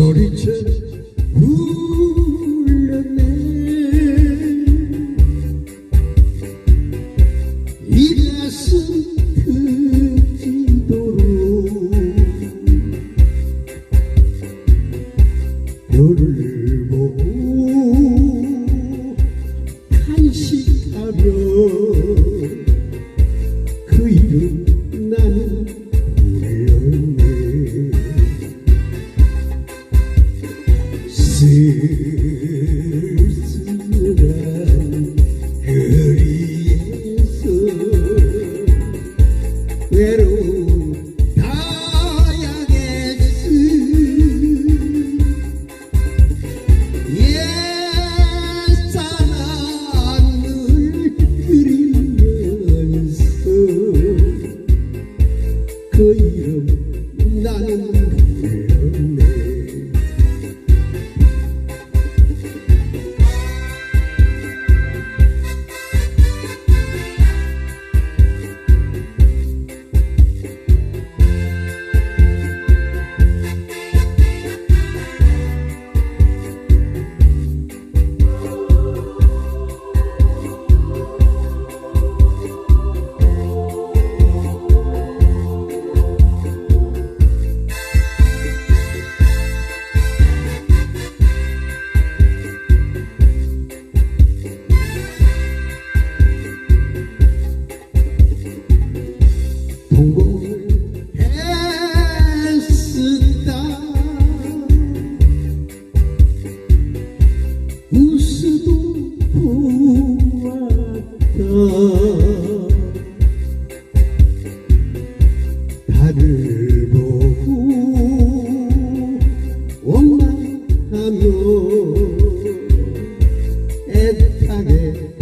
소리쳐 불렀네. 이 가슴 그 터지도록 너를 보고 애타게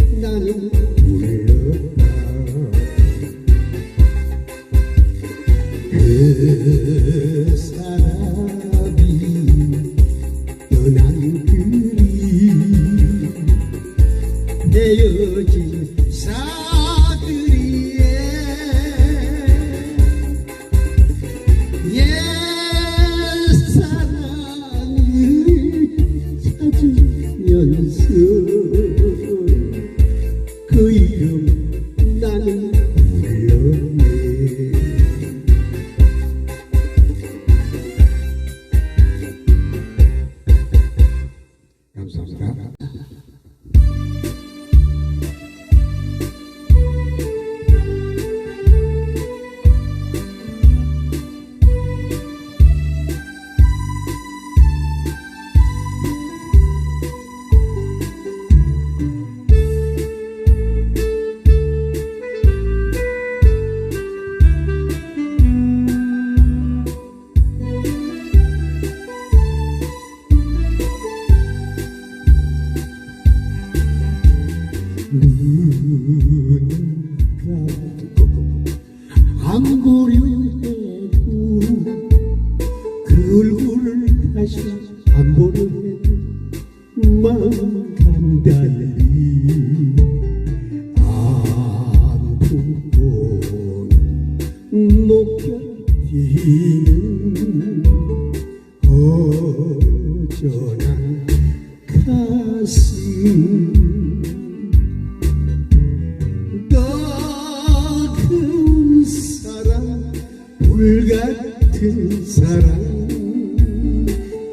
물같은 사랑.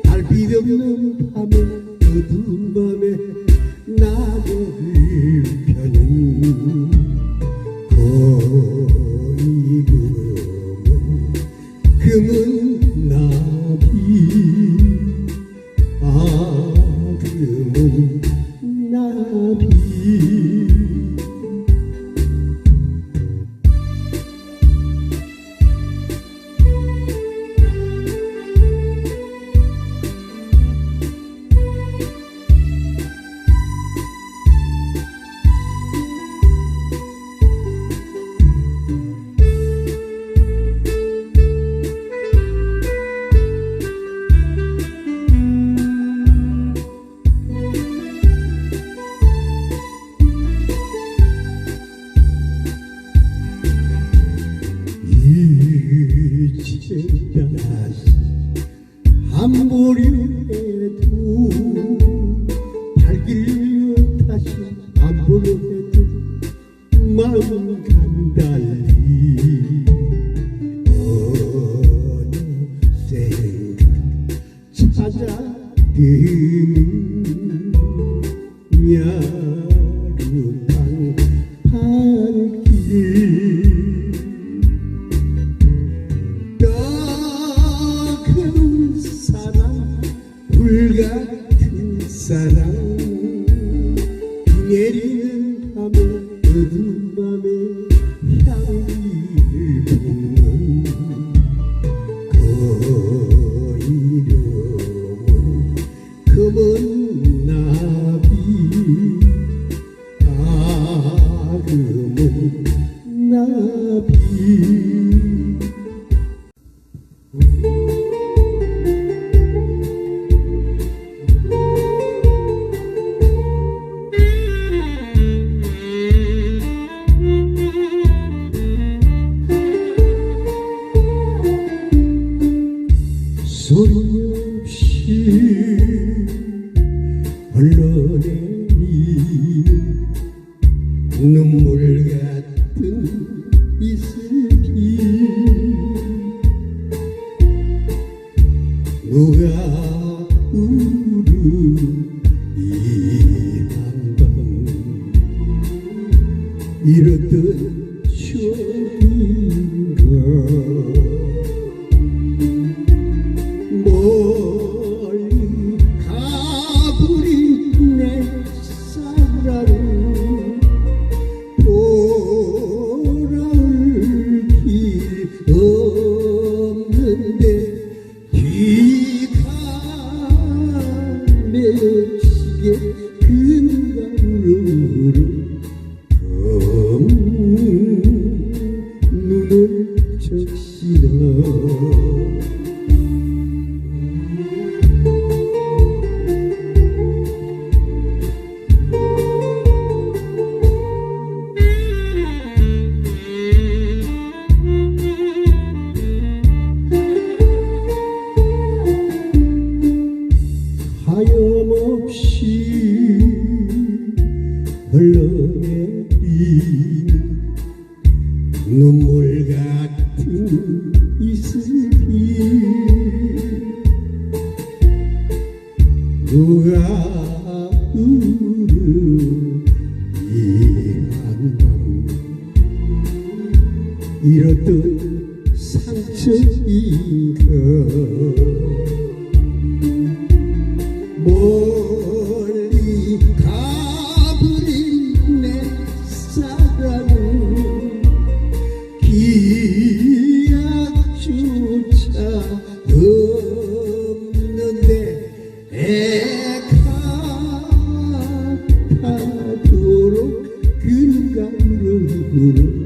달빛 없는 밤에 어두운 밤에 나를 펴는 거의 금은 금은 look 흘러내리는 눈물 같은 이슬기 누가 우리 한번 이렇듯 그 즉시나 누가 우를 이만하고 잃었던 상처이 yürü